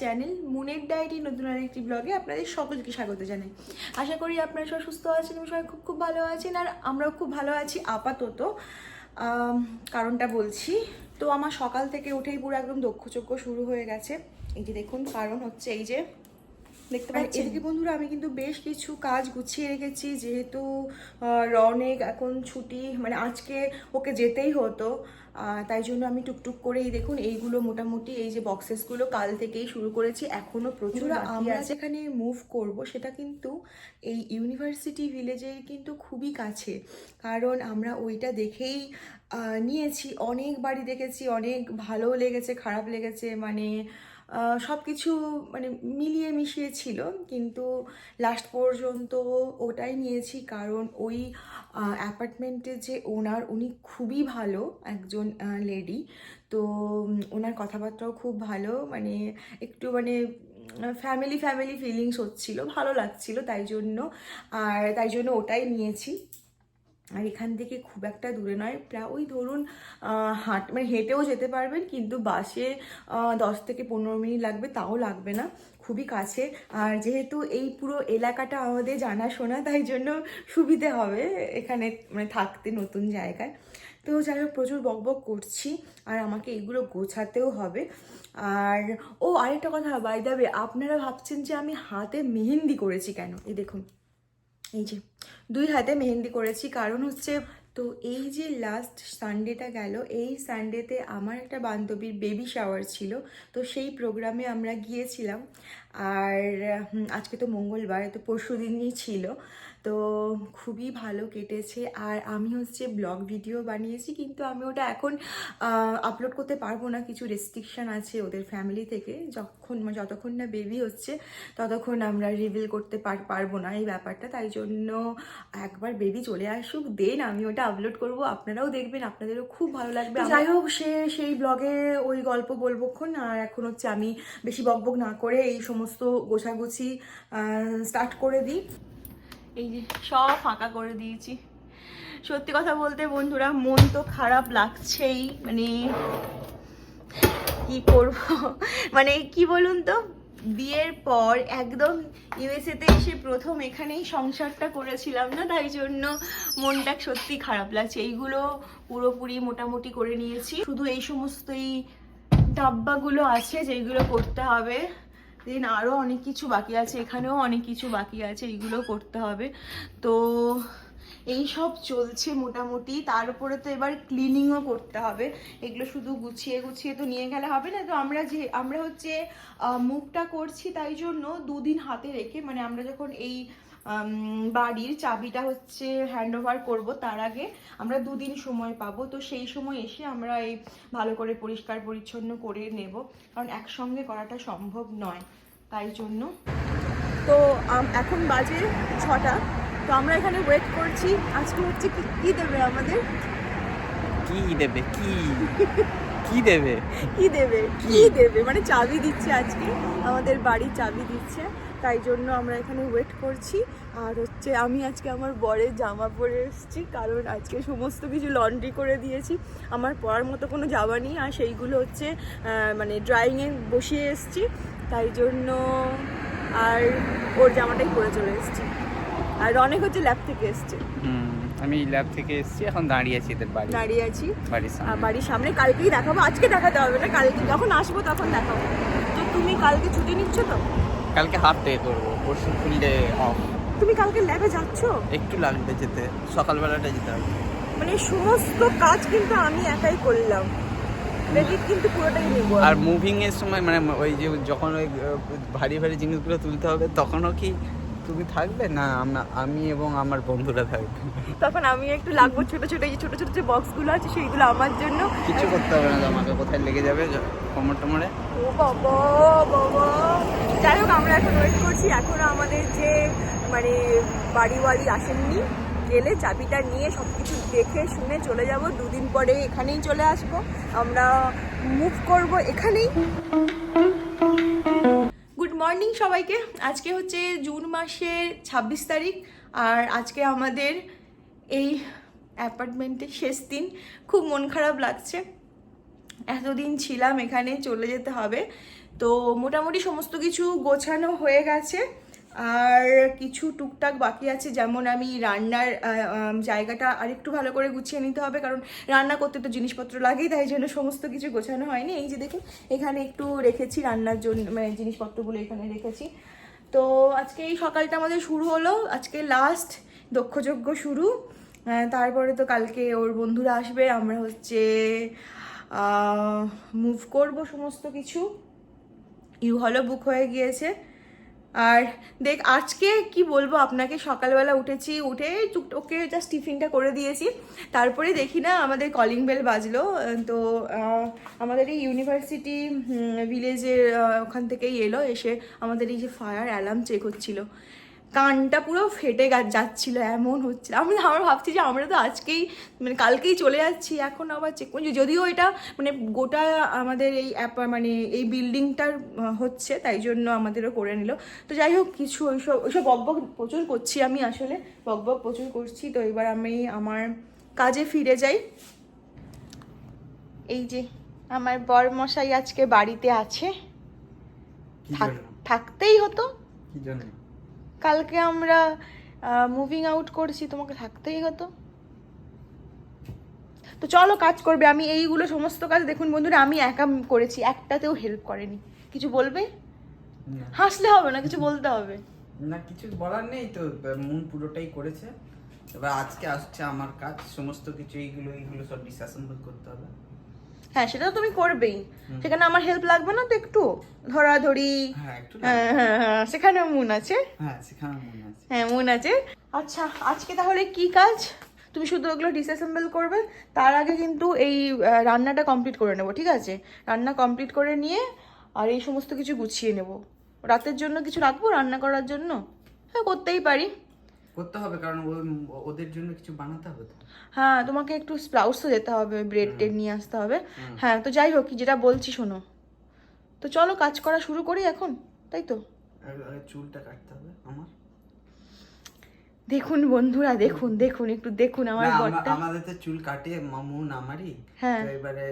Channel মুনের diary নতুন আরেকটি ব্লগে আপনাদের সকলকে স্বাগত জানাই। আশা করি আপনারা সবাই সুস্থ আছেন এবং সবাই খুব খুব ভালো আছেন, আর আমরাও খুব ভালো আছি আপাতত। কারণটা বলছি, তো আমার সকাল থেকে উঠেই পুরো একদম দক্ষযজ্ঞ শুরু হয়ে গেছে। এই যে দেখুন, কারণ হচ্ছে এই যে দেখতে পাচ্ছি এদিকে বন্ধুরা আমি কিন্তু বেশ কিছু কাজ গুছিয়ে রেখেছি যেহেতু রনেক এখন ছুটি মানে আজকে ওকে যেতেই হতো তাই জন্য আমি টুকটুক করেই দেখুন এইগুলো মোটামুটি এই যে বক্সেসগুলো কাল থেকেই শুরু করেছি এখনও প্রচুর আমরা যেখানে মুভ করব সেটা কিন্তু এই ইউনিভার্সিটি ভিলেজের কিন্তু খুবই কাছে কারণ আমরা ওইটা দেখেই নিয়েছি অনেক বাড়ি দেখেছি অনেক ভালো লেগেছে খারাপ লেগেছে মানে সব কিছু মানে মিলিয়ে মিশিয়ে ছিল, কিন্তু লাস্ট পর্যন্ত ওটাই নিয়েছি কারণ ওই অ্যাপার্টমেন্টের যে ওনার উনি খুবই ভালো একজন লেডি তো ওনার কথাবার্তাও খুব ভালো মানে একটু মানে ফ্যামিলি ফ্যামিলি ফিলিংস হচ্ছিল, ভালো লাগছিল তাই জন্য, আর তাই জন্য ওটাই নিয়েছি। আর এখান থেকে খুব একটা দূরে নয়। প্রায় ওই ধরুন হাঁট মানে হেঁটেও যেতে পারবেন, কিন্তু বাসে দশ থেকে পনেরো মিনিট লাগবে, তাও লাগবে না, খুবই কাছে। আর যেহেতু এই পুরো এলাকাটা আমাদের জানাশোনা, তাই জন্য সুবিধে হবে এখানে মানে থাকতে নতুন জায়গায়। তো যাই হোক, প্রচুর বকবক করছি, আর আমাকে এগুলো গোছাতেও হবে। আর, ও আরেকটা কথা বাই দাবে আপনারা ভাবছেন যে আমি হাতে মেহেন্দি করেছি কেন? এই দেখুন। এই যে, দুই হাতে মেহেন্দি করেছি। কারণ হচ্ছে, তো এই যে লাস্ট সানডেটা গেল, এই সানডেতে আমার একটা বান্ধবীর বেবি শাওয়ার ছিল, তো সেই প্রোগ্রামে আমরা গিয়েছিলাম। আর আজকে তো মঙ্গলবার, তো পরশু দিনই ছিল। তো খুবই ভালো কেটেছে। আর আমি হচ্ছে ব্লগ ভিডিও বানিয়েছি কিন্তু আমি ওটা এখন আপলোড করতে পারব না। কিছু রেস্ট্রিকশন আছে ওদের ফ্যামিলি থেকে। যখন মানে যতক্ষণ না বেবি হচ্ছে ততক্ষণ আমরা রিভিল করতে পার- পারব না এই ব্যাপারটা। তাই জন্য একবার বেবি চলে আসুক দেন আমি ওটা আপলোড করব। আপনারাও দেখবেন আপনাদেরও খুব ভালো লাগবে। যাই হোক সে সেই ব্লগে ওই গল্প বলবোক্ষণ আর এখন হচ্ছে আমি বেশি বকবক না করে এই সমস্ত গোছাগুছি স্টার্ট করে দিই। এই যে সব ফাঁকা করে দিয়েছি। সত্যি কথা বলতে বন্ধুরা, মন তো খারাপ লাগছেই। মানে কি করব? মানে কি বলুন তো? বিয়ের পর একদম ইউএসএতে এসে প্রথম এখানেই সংসারটা করেছিলাম না? তাই জন্য মনটা সত্যি খারাপ লাগছে। এইগুলো পুরোপুরি মোটামুটি করে নিয়েছি। শুধু এই সমস্ত এই ডাব্বাগুলো আছে যেগুলো করতে হবে। দেন আরও অনেক কিছু বাকি আছে, এখানেও অনেক কিছু বাকি আছে, এইগুলো করতে হবে। তো এই সব চলছে মোটামুটি। তার উপরে তো এবার ক্লিনিংও করতে হবে। এগুলো শুধু গুছিয়ে গুছিয়ে তো নিয়ে গেলে হবে না। তো আমরা যে, আমরা হচ্ছে মুখটা করছি তাই জন্য দুদিন হাতে রেখে মানে আমরা যখন এই বাড়ির চাবিটা হচ্ছে হ্যান্ড ওভার করব তার আগে আমরা দুদিন সময় পাবো। তো সেই সময় এসে আমরা এই ভালো করে পরিষ্কার পরিচ্ছন্ন করে নেব। কারণ একসঙ্গে করাটা সম্ভব নয়। তাই জন্য। তো এখন বাজে ছটা। তো আমরা এখানে ওয়েট করছি। আজকে হচ্ছে কি কি দেবে আমাদের? কি দেবে? কি? কি দেবে? কি দেবে? কি? দেবে? মানে চাবি দিচ্ছে আজকে। আমাদের বাড়ির চাবি দিচ্ছে। তাই জন্য আমরা এখানে ওয়েট করছি। আর হচ্ছে আমি আজকে আমার বরের জামা পরে এসেছি। কারণ আজকে সমস্ত কিছু লন্ড্রি করে দিয়েছি। আমার পরার মতো কোনো জামা নেই। আর সেইগুলো হচ্ছে মানে ড্রাইংয়ে বসিয়ে এসেছি। তাই জন্য আর ওর জামাটাই পরে চলে এসেছি। আর অনেক হচ্ছে ল্যাব থেকে এসছে। আমি ল্যাব থেকে এসেছি এখন দাঁড়িয়ে আছি এদের বাড়ি। দাঁড়িয়ে আছি। বাড়ির সামনে। বাড়ির সামনে কালকেই দেখাবো আজকে দেখাতে হবে না কালকে যখন আসব তখন দেখাবো। তো তুমি কালকে ছুটি নিচ্ছ তো? কালকে হাফ ডে করব পরশু ফুল ডে অফ তুমি কালকে ল্যাবে যাচ্ছ? একটু লাগবে যেতে সকালবেলাটা যেতে হবে। মানে সমস্ত কাজ কিন্তু আমি একাই করলাম। কিন্তু পুরোটাই নেব আর। মুভিং এর সময় মানে ওই যে যখন ওই ভারী ভারী জিনিসগুলো তুলতে হবে তখনও কি তুমি থাকবে? না আমি এবং আমার বন্ধুরা থাকবে। তখন আমি একটু লাগবো ছোট ছোট এই যে ছোট ছোট যে বক্সগুলো আছে সেইগুলো আমার জন্য। কিছু করতে হবে না আমাকে কোথায় লেগে যাবে? কোমর টোমরে? ও বাবা বাবা। যাই হোক আমরা এখন ওয়েট করছি। এখনও আমাদের যে মানে বাড়িওয়ালি আসেননি। গেলে চাবিটা নিয়ে সব কিছু দেখে শুনে চলে যাব। দুদিন পরে এখানেই চলে আসব। আমরা মুভ করব এখানেই। গুড মর্নিং সবাইকে। আজকে হচ্ছে জুন মাসের ছাব্বিশ তারিখ আর আজকে আমাদের এই অ্যাপার্টমেন্টের শেষ দিন। খুব মন খারাপ লাগছে। এতদিন ছিলাম এখানে, চলে যেতে হবে। তো মোটামুটি সমস্ত কিছু গোছানো হয়ে গেছে। আর কিছু টুকটাক বাকি আছে, যেমন আমি রান্নার জায়গাটা আরেকটু ভালো করে গুছিয়ে নিতে হবে, কারণ রান্না করতে তো জিনিসপত্র লাগেই, তাই জন্য সমস্ত কিছু গোছানো হয়নি। এই যে দেখুন, এখানে একটু রেখেছি রান্নার জন্য মানে জিনিসপত্রগুলো এখানে রেখেছি। তো আজকে এই সকালটা আমাদের শুরু হলো, আজকে লাস্ট দক্ষযজ্ঞ শুরু। তারপরে তো কালকে ওর বন্ধুরা আসবে, আমরা হচ্ছে মুভ করব সমস্ত কিছু। ইউ হলও বুক হয়ে গিয়েছে। আর দেখ, আজকে কি বলব আপনাকে? সকালবেলা উঠেছি, উঠে ওকে জাস্ট টিফিনটা করে দিয়েছি। তারপরে দেখি না, আমাদের কলিং বেল বাজলো। তো আমাদের এই ইউনিভার্সিটি ভিলেজের ওখান থেকেই এলো, এসে আমাদের এই যে ফায়ার অ্যালার্ম চেক হচ্ছিল। কানটা পুরো ফেটে যাচ্ছিল এমন হচ্ছিল। আমি আমরা ভাবছি যে আমরা তো আজকেই মানে কালকেই চলে যাচ্ছি এখন আবার চেক যদিও এটা মানে গোটা আমাদের এই অ্যাপ মানে এই বিল্ডিংটার হচ্ছে তাই জন্য আমাদেরও করে নিল। তো যাই হোক কিছু ওইসব ওইসব বকবক প্রচুর করছি আমি আসলে। বকবক প্রচুর করছি। তো এবার আমি আমার কাজে ফিরে যাই। এই যে আমার বর মশাই আজকে বাড়িতে আছে। থাক থাকতেই হতো। কি জন্য? কালকে আমরা মুভিং আউট করছি তোমাকে থাকতেই হতো। তো চলো কাজ করবে। আমি এইগুলো সমস্ত কাজ দেখুন বন্ধুরা আমি একা করেছি। একটাতেও হেল্প করেনি। কিছু বলবে? হাসলে হবে না কিছু বলতে হবে। না কিছু বলার নেই তো। মন পুরোটাই করেছে। এবার আজকে আসছে আমার কাজ সমস্ত কিছু এইগুলো এইগুলো সব ডিসঅ্যাসেম্বল করতে হবে। হ্যাঁ সেটা তো তুমি করবেই। সেখানে আমার হেল্প লাগবে না তো একটু? ধরাধরি? হ্যাঁ হ্যাঁ হ্যাঁ হ্যাঁ সেখানেও মন আছে? হ্যাঁ সেখানে হ্যাঁ মন আছে। আচ্ছা আজকে তাহলে কি কাজ? তুমি শুধু ওগুলো ডিসঅ্যাসেম্বল করবে তার আগে কিন্তু এই রান্নাটা কমপ্লিট করে নেব ঠিক আছে? রান্না কমপ্লিট করে নিয়ে আর এই সমস্ত কিছু গুছিয়ে নেব। রাতের জন্য কিছু রাখব রান্না করার জন্য? হ্যাঁ করতেই পারি। করতে হবে কারণ ওদের জন্য কিছু বানাতে হবে হ্যাঁ তোমাকে একটু যেতে হবে ব্রেড টেড নিয়ে আসতে হবে। হ্যাঁ তো যাই হোক যেটা বলছি শোনো। তো চলো কাজ করা শুরু করি এখন তাই তো? চুলটা কাটতে হবে আমার। দেখুন বন্ধুরা দেখুন দেখুন একটু দেখুন আমার বরটা। আমাদের তো চুল কাটে মামু নামারি হ্যাঁ। এবারে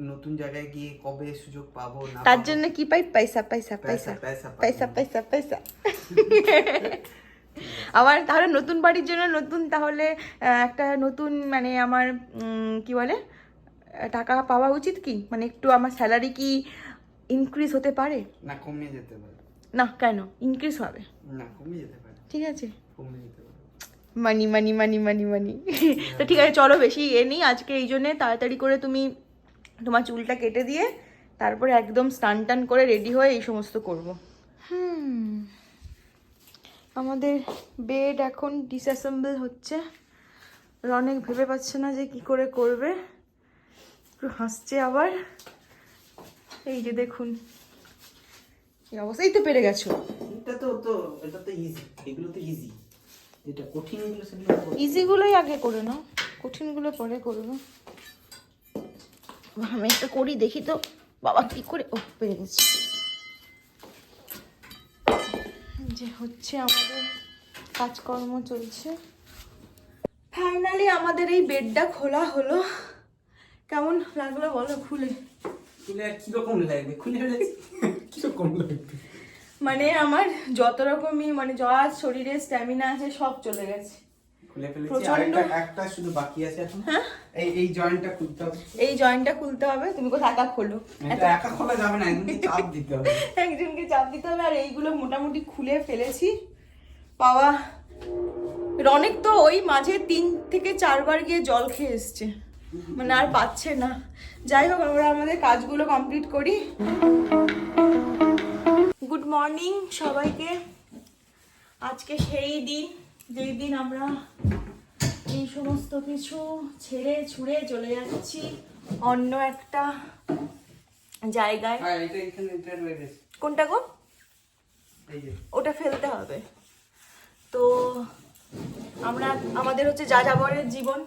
নতুন জায়গায় গিয়ে কবে সুযোগ পাবো না তার জন্য কি পাই? পয়সা পয়সা, পয়সা পয়সা। পয়সা পয়সা। আবার তাহলে নতুন বাড়ির জন্য নতুন তাহলে একটা নতুন মানে আমার কি বলে টাকা পাওয়া উচিত কি? মানে একটু আমার স্যালারি কি ইনক্রিজ হতে পারে? না কমে যেতে পারে। না কেন? ইনক্রিজ হবে। না কমে যেতে পারে। ঠিক আছে। কমিয়ে যেতে পারে। মানি মানি মানি মানি মানি তো ঠিক আছে চলো বেশি এ নেই। আজকে এই জন্যে তাড়াতাড়ি করে তুমি তোমার চুলটা কেটে দিয়ে তারপরে একদম স্নান টান করে রেডি হয়ে এই সমস্ত করব। হুম। আমাদের বেড এখন ডিসঅ্যাসেম্বল হচ্ছে। অনেক ভেবে পাচ্ছে না যে কি করে করবে। একটু হাসছে আবার। এই যে দেখুন। এই অবস্থা তো পেরে গেছো। এটা তো তো এটা তো ইজি এগুলো তো ইজি যেটা কঠিন এগুলো সেগুলো ইজিগুলোই আগে করে নাও। কঠিনগুলো পরে করব। আমি একটা করি দেখি তো। বাবা কি করে? ও পেরে গেছি। যে হচ্ছে আমাদের কাজকর্ম চলছে। ফাইনালি আমাদের এই বেডটা খোলা হলো। কেমন লাগল বলো খুলে? খুলে কীরকম লাগবে? খুলে কীরকম লাগবে? মানে আমার যত রকমই মানে যা শরীরে স্ট্যামিনা আছে সব চলে গেছে। খুলে ফেলেছি আরেকটা একটা শুধু বাকি আছে এখন। এই এই জয়েন্টটা খুলতে হবে। এই জয়েন্টটা খুলতে হবে তুমি কোথাও একা খোলো? এটা একা খোলা যাবে না একদম চাপ দিতে হবে। একজনকে চাপ দিতে হবে আর এইগুলো মোটামুটি খুলে ফেলেছি। পাওয়া রনেক তো ওই মাঝে তিন থেকে চারবার গিয়ে জল খেয়ে এসছে। মানে আর পাচ্ছে না। যাই হোক আমরা আমাদের কাজগুলো কমপ্লিট করি। গুড মর্নিং সবাইকে। আজকে সেই দিন। যেই দিন আমরা এই সমস্ত কিছু ছেড়ে ছুড়ে চলে যাচ্ছি অন্য একটা জায়গায়। হ্যাঁ কোনটা গো? ওটা ফেলতে হবে। তো আমরা আমাদের হচ্ছে যাযাবরের জীবন।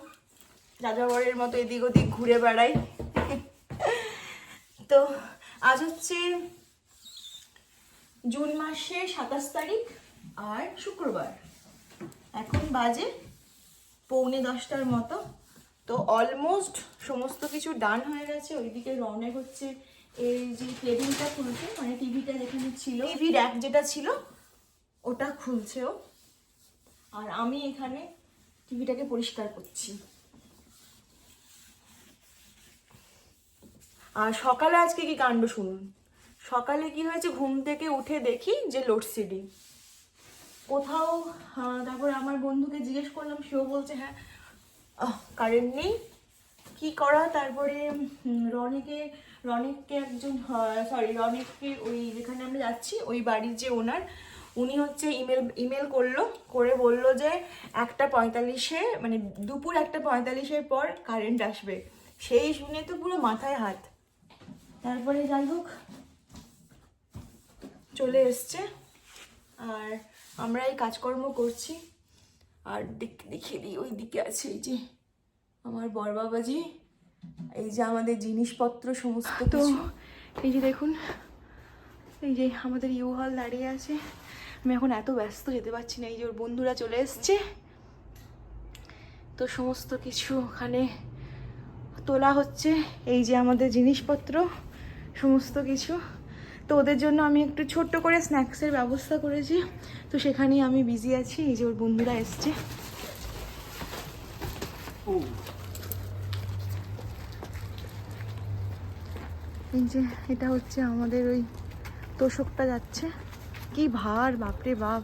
যাযাবরের মতো এদিক ওদিক ঘুরে বেড়াই। তো আজ হচ্ছে জুন মাসের সাতাশ তারিখ আর শুক্রবার। এখন বাজে পৌনে দশটার মতো। তো অলমোস্ট সমস্ত কিছু ডান হয়ে গেছে। ওইদিকে রনেক হচ্ছে এই যে টেবিলটা খুলছে মানে টিভিটা যেখানে ছিল। টিভি র্যাক যেটা ছিল, ওটা খুলছে ও। আর আমি এখানে টিভিটাকে পরিষ্কার করছি। আর সকালে আজকে কি কাণ্ড শুনুন? সকালে কি হয়েছে? ঘুম থেকে উঠে দেখি যে লোডশেডিং কোথাও তারপর আমার বন্ধুকে জিজ্ঞেস করলাম, সেও বলছে হ্যাঁ কারেন্ট নেই। কি করা? তারপরে রনিকে, রনিককে একজন সরি রনিককে ওই যেখানে আমরা যাচ্ছি, ওই বাড়ির যে ওনার, উনি হচ্ছে ইমেল ইমেল করল, করে বলল যে একটা পঁয়তাল্লিশে মানে দুপুর একটা পঁয়তাল্লিশের পর কারেন্ট আসবে। সেই শুনে তো পুরো মাথায় হাত। তারপরে যাই হোক, চলে এসছে। আর আমরা এই কাজকর্ম করছি। আর দেখিয়ে দিই ওই দিকে আছে এই যে আমার বর বাবাজি। এই যে আমাদের জিনিসপত্র সমস্ত তো এই যে দেখুন এই যে আমাদের ইউ হল দাঁড়িয়ে আছে। আমি এখন এত ব্যস্ত যেতে পারছি না এই যে ওর বন্ধুরা চলে এসছে। তো সমস্ত কিছু ওখানে তোলা হচ্ছে। এই যে আমাদের জিনিসপত্র সমস্ত কিছু। তো ওদের জন্য আমি একটু ছোট্ট করে স্ন্যাক্সের ব্যবস্থা করেছি। তো সেখানেই আমি বিজি আছি, এই যে ওর বন্ধুরা এসছে। এই যে এটা হচ্ছে আমাদের ওই তোষকটা যাচ্ছে। কি ভার, বাপরে বাপ।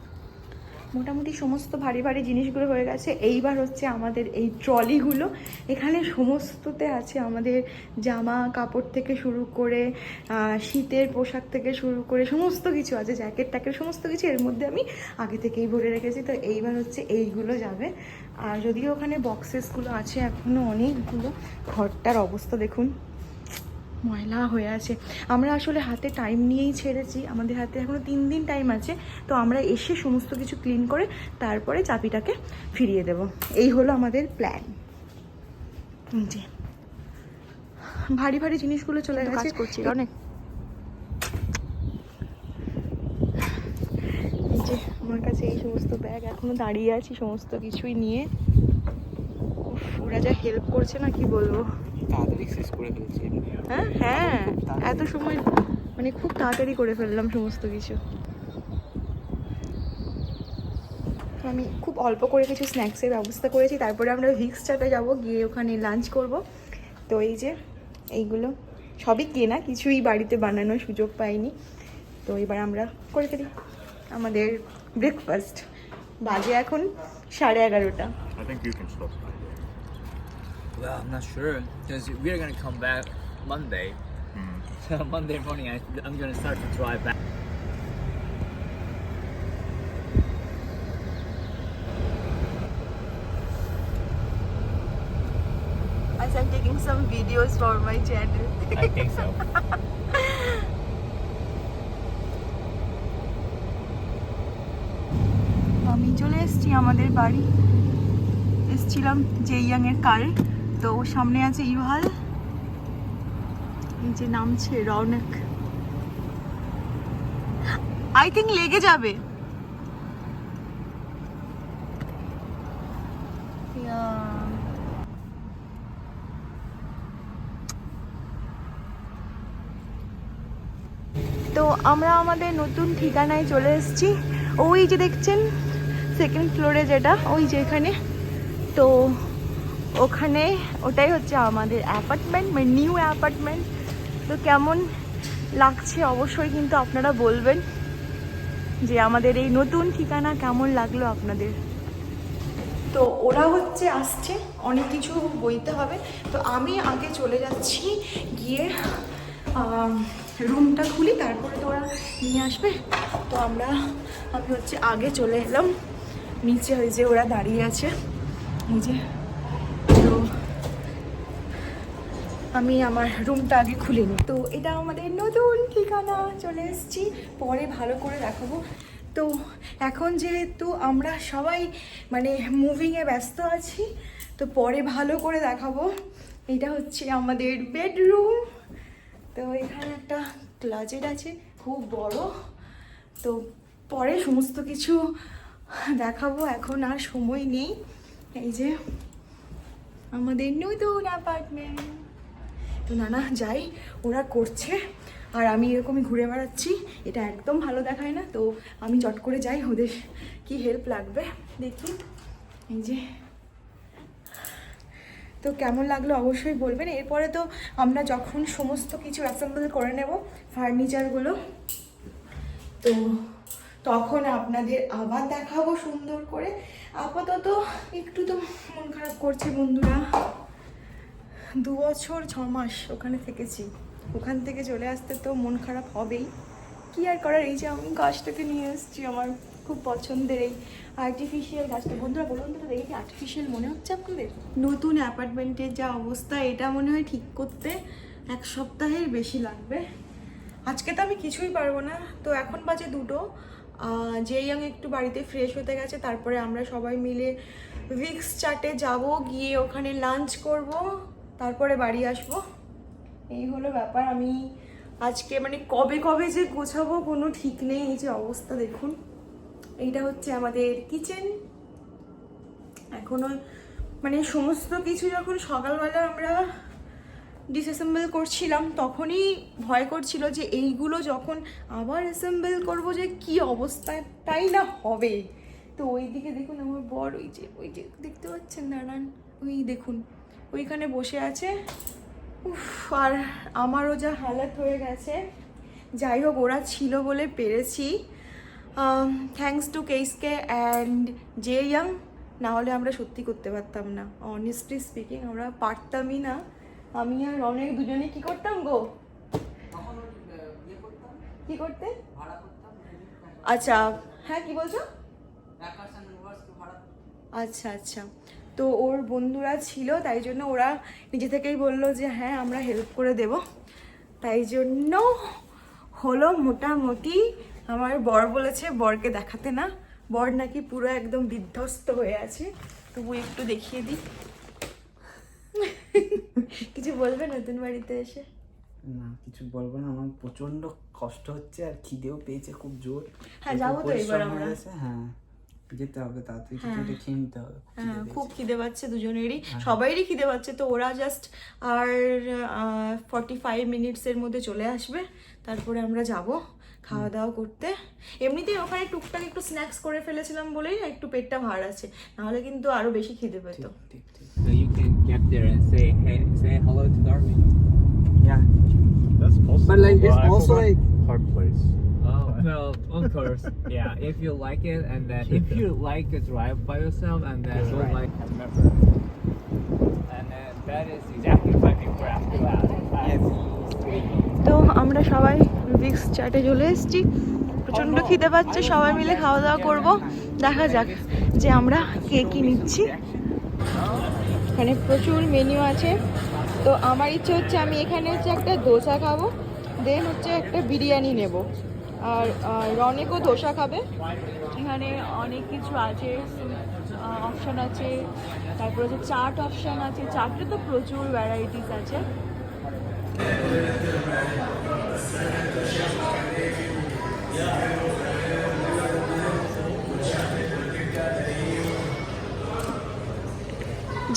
মোটামুটি সমস্ত ভারী ভারী জিনিসগুলো হয়ে গেছে। এইবার হচ্ছে আমাদের এই ট্রলিগুলো। এখানে সমস্ততে আছে আমাদের জামা কাপড় থেকে শুরু করে শীতের পোশাক থেকে শুরু করে সমস্ত কিছু আছে, জ্যাকেট, ট্যাকেট, সমস্ত কিছু এর মধ্যে আমি আগে থেকেই ভরে রেখেছি। তো এইবার হচ্ছে এইগুলো যাবে। আর যদিও ওখানে বক্সেসগুলো আছে এখনও অনেকগুলো, ঘরটার অবস্থা দেখুন। ময়লা হয়ে আছে। আমরা আসলে হাতে টাইম নিয়েই ছেড়েছি আমাদের হাতে এখনও তিন দিন টাইম আছে তো আমরা এসে সমস্ত কিছু ক্লিন করে তারপরে চাপিটাকে ফিরিয়ে দেব। এই হলো আমাদের প্ল্যান জি ভারী ভারী জিনিসগুলো চলে গেছে। করছি অনেক। আমার কাছে এই সমস্ত ব্যাগ এখনও দাঁড়িয়ে আছি সমস্ত কিছুই নিয়ে। ওরা যা হেল্প করছে না কি বলব? তাড়াতাড়ি শেষ করে ফেলছি। হ্যাঁ হ্যাঁ। এত সময় মানে খুব তাড়াতাড়ি করে ফেললাম সমস্ত কিছু। আমি খুব অল্প করে কিছু স্ন্যাক্সের ব্যবস্থা করেছি। তারপরে আমরা ভিক্সটাতে যাব গিয়ে ওখানে লাঞ্চ করব। তো এই যে এইগুলো সবই কেনা কিছুই বাড়িতে বানানোর সুযোগ পাইনি। তো এবার আমরা করে ফেলি। আমাদের ব্রেকফাস্ট বাজে এখন সাড়ে এগারোটা। Well, I'm not sure because we're gonna come back Monday. So Monday morning, I, I'm gonna start to drive back. As I'm taking some videos for my channel. I think so. আমি চলে এসেছি আমাদের বাড়ি এসছিলাম জেইয়াং এর কারে তো সামনে আছে ইউহাল। এই যে নামছে রৌনক আই থিঙ্ক লেগে যাবে। তো আমরা আমাদের নতুন ঠিকানায় চলে এসেছি। ওই যে দেখছেন সেকেন্ড ফ্লোরে যেটা, ওই যে এখানে। তো ওখানে ওটাই হচ্ছে আমাদের অ্যাপার্টমেন্ট মানে নিউ অ্যাপার্টমেন্ট। তো কেমন লাগছে অবশ্যই কিন্তু আপনারা বলবেন যে আমাদের এই নতুন ঠিকানা কেমন লাগল আপনাদের? তো ওরা হচ্ছে আসছে, অনেক কিছু বইতে হবে। তো আমি আগে চলে যাচ্ছি, গিয়ে রুমটা খুলি, তারপরে তো ওরা নিয়ে আসবে। তো আমরা, আমি হচ্ছে আগে চলে এলাম। নিচে ওই যে ওরা দাঁড়িয়ে আছে, এই যে তো আমি আমার রুমটা আগে খুলে নিই। তো এটা আমাদের নতুন ঠিকানা, চলে এসেছি। পরে ভালো করে দেখাবো। তো এখন যেহেতু আমরা সবাই মানে মুভিংয়ে ব্যস্ত আছি, তো পরে ভালো করে দেখাবো। এটা হচ্ছে আমাদের বেডরুম তো এখানে একটা ক্লাজেট আছে, খুব বড়। তো পরে সমস্ত কিছু দেখাবো। এখন আর সময় নেই। এই যে আমাদের নতুন অ্যাপার্টমেন্ট তো নানা, যাই, ওরা করছে। আর আমি এরকমই ঘুরে বেড়াচ্ছি। এটা একদম ভালো দেখায় না, তো আমি চট করে যাই, ওদের কি হেল্প লাগবে? দেখি। এই যে। তো কেমন লাগল অবশ্যই বলবেন। এরপরে তো আমরা যখন সমস্ত কিছু অ্যাসেম্বল করে নেব ফার্নিচারগুলো তো তখন আপনাদের আবার দেখাবো সুন্দর করে। আপাতত একটু তো মন খারাপ করছে বন্ধুরা। দু বছর, ছ মাস ওখানে থেকেছি। ওখান থেকে চলে আসতে তো মন খারাপ হবেই। কি আর করার? এই যে আমি গাছটাকে নিয়ে এসেছি, আমার খুব পছন্দের এই আর্টিফিশিয়াল গাছটা বন্ধুরা, বলুন তো দেখে কি আর্টিফিশিয়াল মনে হচ্ছে আপনাদের? নতুন অ্যাপার্টমেন্টের যা অবস্থা, এটা মনে হয় ঠিক করতে এক সপ্তাহের বেশি লাগবে। আজকে তো আমি কিছুই পারব না। তো এখন বাজে দুটো। যেই আমি একটু বাড়িতে ফ্রেশ হতে গেছে, তারপরে আমরা সবাই মিলে উইক্স চাটে যাব, গিয়ে ওখানে লাঞ্চ করব। তারপরে বাড়ি আসব। এই হলো ব্যাপার। আমি আজকে মানে কবে কবে যে গোছাবো কোনো ঠিক নেই। এই যে অবস্থা দেখুন। এইটা হচ্ছে আমাদের কিচেন এখনও মানে সমস্ত কিছু যখন সকালবেলা আমরা ডিসঅ্যাসেম্বল করছিলাম, তখনই ভয় করছিল যে এইগুলো যখন আবার অ্যাসেম্বল করব যে কি অবস্থায় তাই না হবে। তো ওই দিকে দেখুন আমার বর, ওই যে ওই যে দেখতে পাচ্ছেন, দাঁড়ান। ওই দেখুন। ওইখানে বসে আছে। উফ আর আমারও যা হালাত হয়ে গেছে। যাই হোক ওরা ছিল বলে পেরেছি। থ্যাঙ্কস টু কেসকে অ্যান্ড জে ইয়াং না হলে আমরা সত্যি করতে পারতাম না। অনেস্টলি স্পিকিং আমরা পারতামই না। আমি আর অনেক দুজনে কি করতাম গো? কি করতে? আচ্ছা হ্যাঁ কি বলছো? আচ্ছা আচ্ছা। তো ওর বন্ধুরা ছিল তাই জন্য ওরা নিজে থেকেই বলল যে হ্যাঁ আমরা হেল্প করে দেব। তাই জন্য হলো মোটামুটি আমার বর বলেছে বরকে দেখাতে না। বর নাকি পুরো একদম বিধ্বস্ত হয়ে আছে। তবু একটু দেখিয়ে দিই। কিছু বলবে নতুন বাড়িতে এসে? না কিছু বলব না। আমার প্রচণ্ড কষ্ট হচ্ছে আর খিদেও পেয়েছে খুব জোর। হ্যাঁ, যাব তো এবার আমরা। হ্যাঁ। যেতে হবে তাড়াতাড়ি কিছু হ্যাঁ। একটা খেয়ে নিতে হবে খুব খিদে হ্যাঁ খুব খিদে পাচ্ছে দুজনেরই সবাইরই খিদে পাচ্ছে তো ওরা জাস্ট আর ফর্টি ফাইভ মিনিটসের মধ্যে চলে আসবে তারপরে আমরা যাব খাওয়া দাওয়া করতে এমনিতেই ওখানে টুকটাক একটু স্ন্যাক্স করে ফেলেছিলাম বলেই একটু পেটটা ভার আছে নাহলে কিন্তু আরও বেশি খিদে পেতো ঠিক ঠিক ঠিক So you can get there and say hey, say hello to Darwin. Yeah. That's possible. But, like, it's also, like- hard place. Oh well, of course, yeah. If you like it, and then if you like a drive by yourself, and then Yeah. you Right. like a member, and then that is exactly what we were after that. তো আমরা সবাই Vicks চাটে চলে এসেছি প্রচণ্ড খিদে পাচ্ছে সবাই মিলে খাওয়া দাওয়া করব দেখা যাক যে আমরা কে কি নিচ্ছি এখানে প্রচুর মেনু আছে তো আমার ইচ্ছে হচ্ছে আমি এখানে হচ্ছে একটা দোসা খাব দেন হচ্ছে একটা বিরিয়ানি নেব আর রনেকও দোসা খাবে। এখানে অনেক কিছু আছে অপশান আছে, তারপর হচ্ছে চাট অপশান আছে, চাটে তো প্রচুর ভ্যারাইটিস আছে।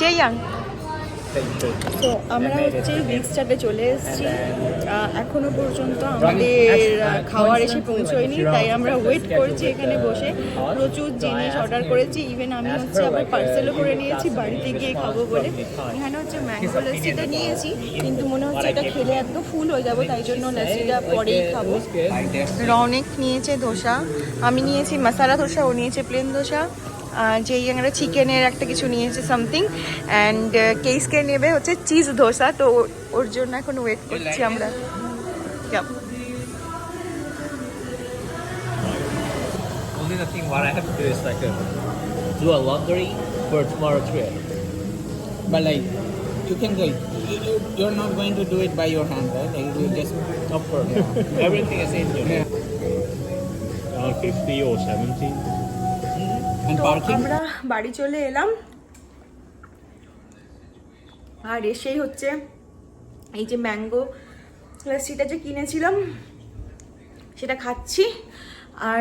জেয়াং তো আমরা হচ্ছে চাটে চলে এসেছি। এখনও পর্যন্ত আমাদের আহ, খাওয়ার এসে পৌঁছয়নি তাই আমরা ওয়েট করছি এখানে বসে। প্রচুর জিনিস অর্ডার করেছি ইভেন আমি হচ্ছে আবার পার্সেলও করে নিয়েছি বাড়িতে গিয়ে খাব বলে। এখানে হচ্ছে ম্যাঙ্গো লস্যিটা নিয়েছি কিন্তু মনে হচ্ছে এটা খেলে একদম ফুল হয়ে যাব তাই জন্য লস্যিটা পরেই খাব। রনেক নিয়েছে ধোসা আমি নিয়েছি মশালা ধোসা ও নিয়েছে প্লেন ধোসা যেই আমরা চিকেনের একটা কিছু নিয়েছে সামথিং অ্যান্ড কেসকে নেবে হচ্ছে চিজ ধোসা তো ও- ওর জন্য এখন ওয়েট করছি আমরা. Only the thing what I have to do is like a, do a laundry for tomorrow trip. But like, you can like, you, you're not going to do it by your hand, right? Like, you just Of course, everything is in here. Uh, 50 or 70. তো আমরা বাড়ি চলে এলাম। আর এসেই হচ্ছে এই যে mango লস্যিটা যে কিনেছিলাম সেটা খাচ্ছি। আর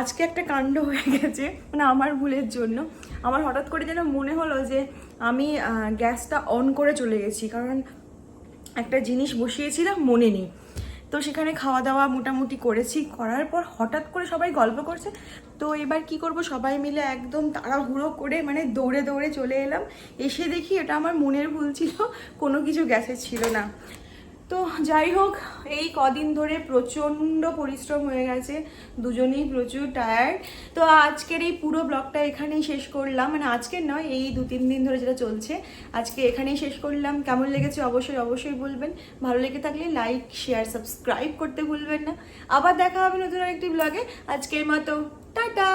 আজকে একটা কাণ্ড হয়ে গেছে মানে আমার ভুলের জন্য। আমার হঠাৎ করে যেন মনে হলো যে আমি গ্যাসটা অন করে চলে গেছি কারণ একটা জিনিস বসিয়েছিলাম মনে নেই। তো সেখানে খাওয়া দাওয়া মোটামুটি করেছি। করার পর হঠাৎ করে সবাই গল্প করছে। তো এবার কি করব? সবাই মিলে একদম তাড়াহুড়ো করে মানে দৌড়ে দৌড়ে চলে এলাম। এসে দেখি এটা আমার মনের ভুল ছিল। কোনো কিছু গ্যাসে ছিল না। তো যাই হোক, এই কদিন ধরে প্রচণ্ড পরিশ্রম হয়ে গেছে, দুজনেই প্রচুর টায়ার্ড তো আজকের এই পুরো ব্লগটা এখানেই শেষ করলাম। মানে আজকের নয়, এই দু তিন দিন ধরে যেটা চলছে, আজকে এখানেই শেষ করলাম। কেমন লেগেছে অবশ্যই অবশ্যই বলবেন। ভালো লেগে থাকলে লাইক শেয়ার সাবস্ক্রাইব করতে ভুলবেন না। আবার দেখা হবে নতুন একটি ব্লগে। আজকের মতো, টাটা!